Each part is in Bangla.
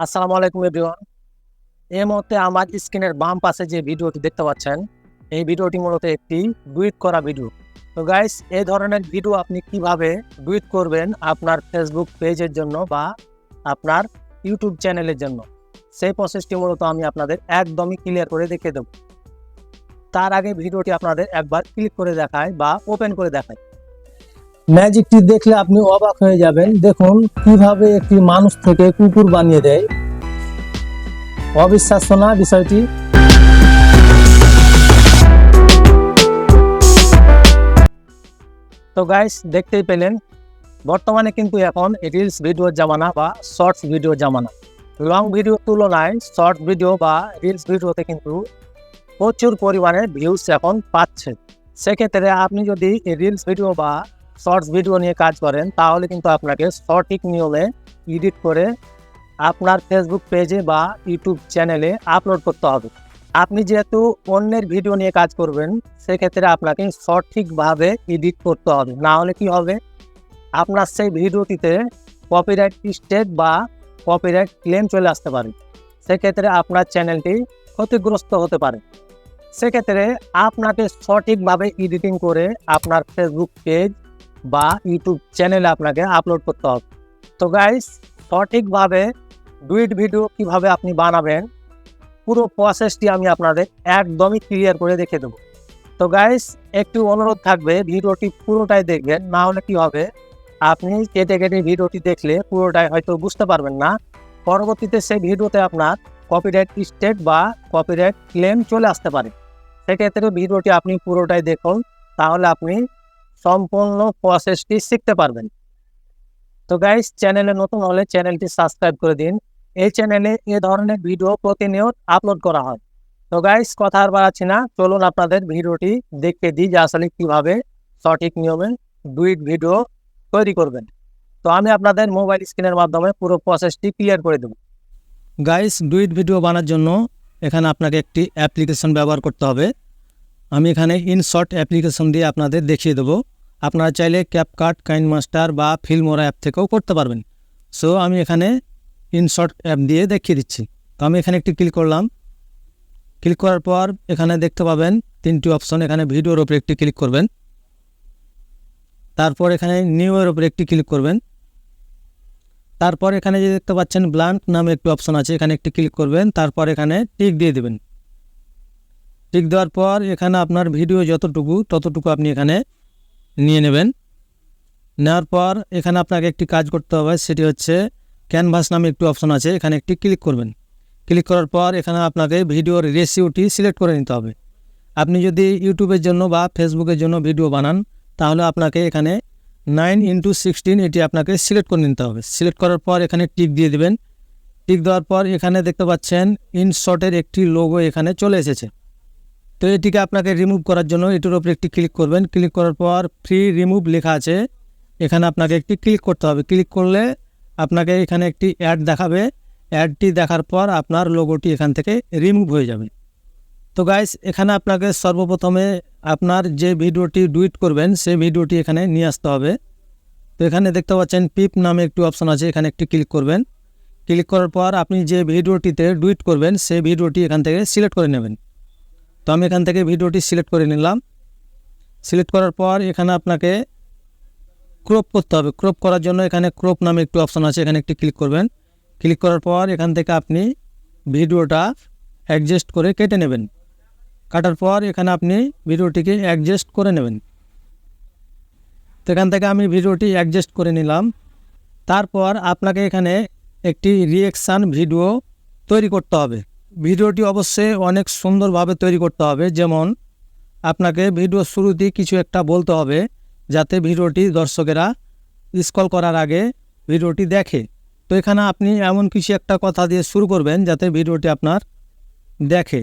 আসসালামু আলাইকুম, এভরিওয়ান। এই মুহূর্তে আমার স্ক্রিনের বাম পাশে যে ভিডিওটি দেখতে পাচ্ছেন, এই ভিডিওটি মূলত একটি ডুইট করা ভিডিও। তো গাইস এই ধরনের ভিডিও আপনি কীভাবে ডুইট করবেন আপনার ফেসবুক পেজের জন্য বা আপনার ইউটিউব চ্যানেলের জন্য? সেই প্রসেসটি মূলত আমি আপনাদের একদমই ক্লিয়ার করে দেখিয়ে দেব। তার আগে ভিডিওটি আপনাদের একবার ক্লিক করে দেখায় বা ওপেন করে দেখায়। ম্যাজিকটি দেখলে আপনি অবাক হয়ে যাবেন। দেখুন, কীভাবে একটি মানুষ থেকে কুকুর বানিয়ে দেয়। অবিশ্বাস্য না বিষয়টি? তো গাইস দেখতেই পেলেন, বর্তমানে কিন্তু এখন রিলস ভিডিওর জামানা বা শর্টস ভিডিওর জামানা। লং ভিডিও তুলনায় শর্ট ভিডিও বা রিলস ভিডিওতে কিন্তু প্রচুর পরিমাণে ভিউজ এখন পাচ্ছে সেক্ষেত্রে আপনি যদি রিলস ভিডিও বা শর্টস ভিডিও নিয়ে কাজ করেন, তাহলে কিন্তু আপনাকে সঠিক নিয়মে এডিট করে আপনার ফেসবুক পেজে বা ইউটিউব চ্যানেলে আপলোড করতে হবে। আপনি যেহেতু অন্যের ভিডিও নিয়ে কাজ করবেন, সেক্ষেত্রে আপনাকে সঠিকভাবে এডিট করতে হবে। না হলে কি হবে? আপনার সেই ভিডিওটিতে কপিরাইট স্টেট বা কপিরাইট ক্লেম চলে আসতে পারে। সেক্ষেত্রে আপনার চ্যানেলটি ক্ষতিগ্রস্ত হতে পারে। সেক্ষেত্রে আপনাকে সঠিকভাবে এডিটিং করে আপনার ফেসবুক পেজ বা ইউটিউব চ্যানেলে আপনাকে আপলোড করতে হবে। তো গাইস সঠিকভাবে ডুইট ভিডিও কীভাবে আপনি বানাবেন, পুরো প্রসেসটি আমি আপনাদের একদমই ক্লিয়ার করে দেখে দেবো। তো গাইস একটু অনুরোধ থাকবে, ভিডিওটি পুরোটাই দেখবেন, না হলে কি হবে, আপনি কেটে কেটে ভিডিওটি দেখলে পুরোটাই হয়তো বুঝতে পারবেন না। পরবর্তীতে সেই ভিডিওতে আপনার কপিরাইট স্টেট বা কপিরাইট ক্লেম চলে আসতে পারে। সেক্ষেত্রে ভিডিওটি আপনি পুরোটাই দেখুন, তাহলে আপনি সম্পূর্ণ প্রসেসটি শিখতে পারবেন। তো গাইস চ্যানেলে নতুন হলে চ্যানেলটি সাবস্ক্রাইব করে দিন। এই চ্যানেলে এ ধরনের ভিডিও প্রতিনিয়ত আপলোড করা হয়। তো গাইস কথা আর বাড়াচ্ছি না। চলুন আপনাদের ভিডিওটি দেখতে দিই যে আসলে কীভাবে সঠিক নিয়মে ডুইট ভিডিও তৈরি করবেন। তো আমি আপনাদের মোবাইল স্ক্রিনের মাধ্যমে পুরো প্রসেসটি ক্লিয়ার করে দেব। গাইস ডুইট ভিডিও বানার জন্য এখানে আপনাকে একটি অ্যাপ্লিকেশন ব্যবহার করতে হবে। আমি এখানে ইনশর্ট অ্যাপ্লিকেশন দিয়ে আপনাদের দেখিয়ে দেবো। আপনারা চাইলে ক্যাপকাট কাইন মাস্টার বা ফিল্মোরা অ্যাপ থেকেও করতে পারবেন। সো আমি এখানে ইনশর্ট অ্যাপ দিয়ে দেখিয়ে দিচ্ছি। তো আমি এখানে একটি ক্লিক করলাম। ক্লিক করার পর এখানে দেখতে পাবেন তিনটি অপশন এখানে ভিডিওর উপরে একটি ক্লিক করবেন। তারপর এখানে নিউ এর উপরে একটি ক্লিক করবেন। তারপর এখানে যে দেখতে পাচ্ছেন ব্লাঙ্ক নামে একটি অপশন আছে, এখানে একটি ক্লিক করবেন। তারপর এখানে টিক দিয়ে দেবেন। টিক দেওয়ার পর এখানে আপনার ভিডিও যতটুকু, ততটুকু আপনি এখানে নিয়ে নেবেন। নেওয়ার পর এখানে আপনাকে একটি কাজ করতে হবে, সেটি হচ্ছে ক্যানভাস নামে একটি অপশন আছে, এখানে একটি ক্লিক করবেন। ক্লিক করার পর এখানে আপনাকে ভিডিওর রেসিওটি সিলেক্ট করে নিতে হবে। আপনি যদি ইউটিউবের জন্য বা ফেসবুকের জন্য ভিডিও বানান, তাহলে আপনাকে এখানে নাইন ইন্টু সিক্সটিন এটি আপনাকে সিলেক্ট করে নিতে হবে। সিলেক্ট করার পর এখানে টিক দিয়ে দেবেন। টিক দেওয়ার পর এখানে দেখতে পাচ্ছেন ইনশর্টের একটি লোগো এখানে চলে এসেছে। তো এটিকে আপনাকে রিমুভ করার জন্য এটির উপরে একটি ক্লিক করবেন। ক্লিক করার পর ফ্রি রিমুভ লেখা আছে। এখানে আপনাকে একটি ক্লিক করতে হবে। ক্লিক করলে আপনাকে এখানে একটি অ্যাড দেখাবে। অ্যাডটি দেখার পর আপনার লোগোটি এখান থেকে রিমুভ হয়ে যাবে। তো গাইস এখানে আপনাকে সর্বপ্রথমে আপনার যে ভিডিওটি ডুইট করবেন, সেই ভিডিওটি এখানে নিয়ে আসতে হবে। তো এখানে দেখতে পাচ্ছেন পিপ নামে একটি অপশন আছে। এখানে একটি ক্লিক করবেন। ক্লিক করার পর আপনি যে ভিডিওটিতে ডুইট করবেন, সেই ভিডিওটি এখান থেকে সিলেক্ট করে নেবেন। তো আমি এখান থেকে ভিডিওটি সিলেক্ট করে নিলাম। সিলেক্ট করার পর এখানে আপনাকে ক্রপ করতে হবে। ক্রপ করার জন্য এখানে ক্রপ নামে একটি অপশন আছে, এখানে একটি ক্লিক করবেন। ক্লিক করার পর এখান থেকে আপনি ভিডিওটা অ্যাডজাস্ট করে কেটে নেবেন। কাটার পর এখানে আপনি ভিডিওটিকে অ্যাডজাস্ট করে নেবেন। তো এখান থেকে আমি ভিডিওটি অ্যাডজাস্ট করে নিলাম। তারপর আপনাকে এখানে একটি রিয়েকশান ভিডিও তৈরি করতে হবে। ভিডিওটি অবশ্যই অনেক সুন্দরভাবে তৈরি করতে হবে। যেমন, আপনাকে ভিডিও শুরুতেই কিছু একটা বলতে হবে, যাতে ভিডিওটি দর্শকেরা স্কল করার আগে ভিডিওটি দেখে। তো এখানে আপনি এমন কিছু একটা কথা দিয়ে শুরু করবেন, যাতে ভিডিওটি আপনার দেখে।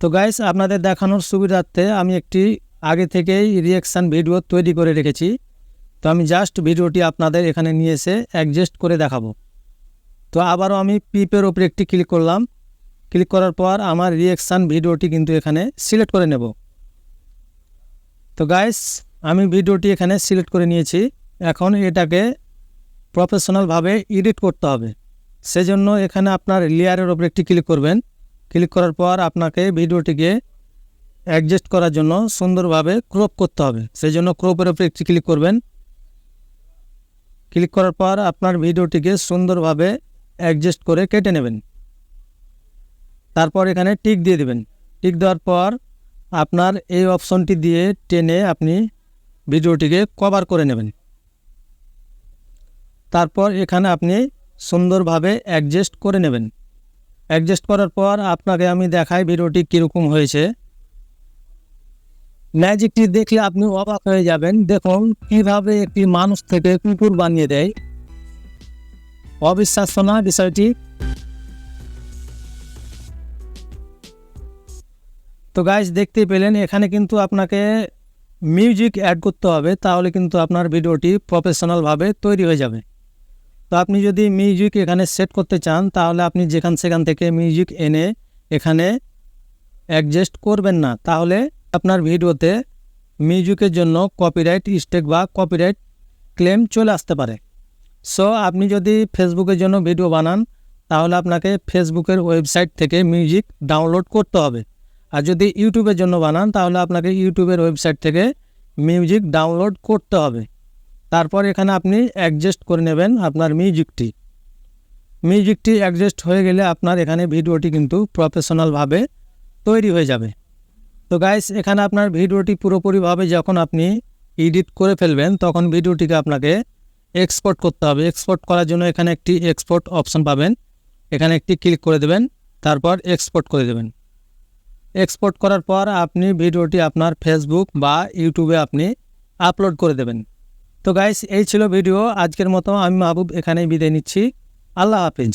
তো গাইস আপনাদের দেখানোর সুবিধার্থে আমি একটি আগে থেকেই রিয়েকশান ভিডিও তৈরি করে রেখেছি। তো আমি জাস্ট ভিডিওটি আপনাদের এখানে নিয়ে এসে অ্যাডজাস্ট করে দেখাবো। তো আবারও আমি পিপের ওপরে একটি ক্লিক করলাম। ক্লিক করার পর আমার রিয়েকশান ভিডিওটি কিন্তু এখানে সিলেক্ট করে নেব। তো গাইস আমি ভিডিওটি এখানে সিলেক্ট করে নিয়েছি। এখন এটাকে প্রফেশনালভাবে এডিট করতে হবে। সেজন্য এখানে আপনার লেয়ারের ওপরে একটি ক্লিক করবেন। ক্লিক করার পর আপনাকে ভিডিওটিকে অ্যাডজাস্ট করার জন্য সুন্দরভাবে ক্রপ করতে হবে। সেই জন্য ক্রপের ওপরে একটি ক্লিক করবেন। ক্লিক করার পর আপনার ভিডিওটিকে সুন্দরভাবে অ্যাডজাস্ট করে কেটে নেবেন। তারপর এখানে টিক দিয়ে দেবেন। টিক দেওয়ার পর আপনার এই অপশনটি দিয়ে টেনে আপনি ভিডিওটিকে কভার করে নেবেন। তারপর এখানে আপনি সুন্দরভাবে অ্যাডজাস্ট করে নেবেন। অ্যাডজাস্ট করার পর আপনাকে আমি দেখাই ভিডিওটি কীরকম হয়েছে। ম্যাজিকটি দেখলে আপনি অবাক হয়ে যাবেন। দেখুন কীভাবে একটি মানুষ থেকে কুকুর বানিয়ে দেয়। অবিশ্বাস্য না বিষয়টি। তো গাইজ দেখতে পেলেন, এখানে কিন্তু আপনাকে মিউজিক অ্যাড করতে হবে, তাহলে কিন্তু আপনার ভিডিওটি প্রফেশনালভাবে তৈরি হয়ে যাবে। তো আপনি যদি মিউজিক এখানে সেট করতে চান, তাহলে আপনি যেখান সেখান থেকে মিউজিক এনে এখানে অ্যাডজাস্ট করবেন না। তাহলে আপনার ভিডিওতে মিউজিকের জন্য কপিরাইট স্টেক বা কপিরাইট ক্লেম চলে আসতে পারে। সো আপনি যদি ফেসবুকের জন্য ভিডিও বানান, তাহলে আপনাকে ফেসবুকের ওয়েবসাইট থেকে মিউজিক ডাউনলোড করতে হবে। আর যদি ইউটিউবের জন্য বানান, তাহলে আপনাকে ইউটিউবের ওয়েবসাইট থেকে মিউজিক ডাউনলোড করতে হবে। তারপর এখানে আপনি অ্যাডজাস্ট করে নেবেন আপনার মিউজিকটি। মিউজিকটি অ্যাডজাস্ট হয়ে গেলে আপনার এখানে ভিডিওটি কিন্তু প্রফেশনালভাবে তৈরি হয়ে যাবে। তো গাইস এখানে আপনার ভিডিওটি পুরোপুরিভাবে যখন আপনি এডিট করে ফেলবেন, তখন ভিডিওটিকে আপনাকে এক্সপোর্ট করতে হবে। এক্সপোর্ট করার জন্য এখানে একটি এক্সপোর্ট অপশন পাবেন। এখানে একটি ক্লিক করে দেবেন, তারপর এক্সপোর্ট করে দেবেন। এক্সপোর্ট করার পর আপনি ভিডিওটি আপনার ফেসবুক বা ইউটিউবে আপনি আপলোড করে দেবেন। তো গাইস এই ছিল ভিডিও আজকের মতো আমি মাহবুব এখানেই বিদায় নিচ্ছি। আল্লাহ হাফিজ।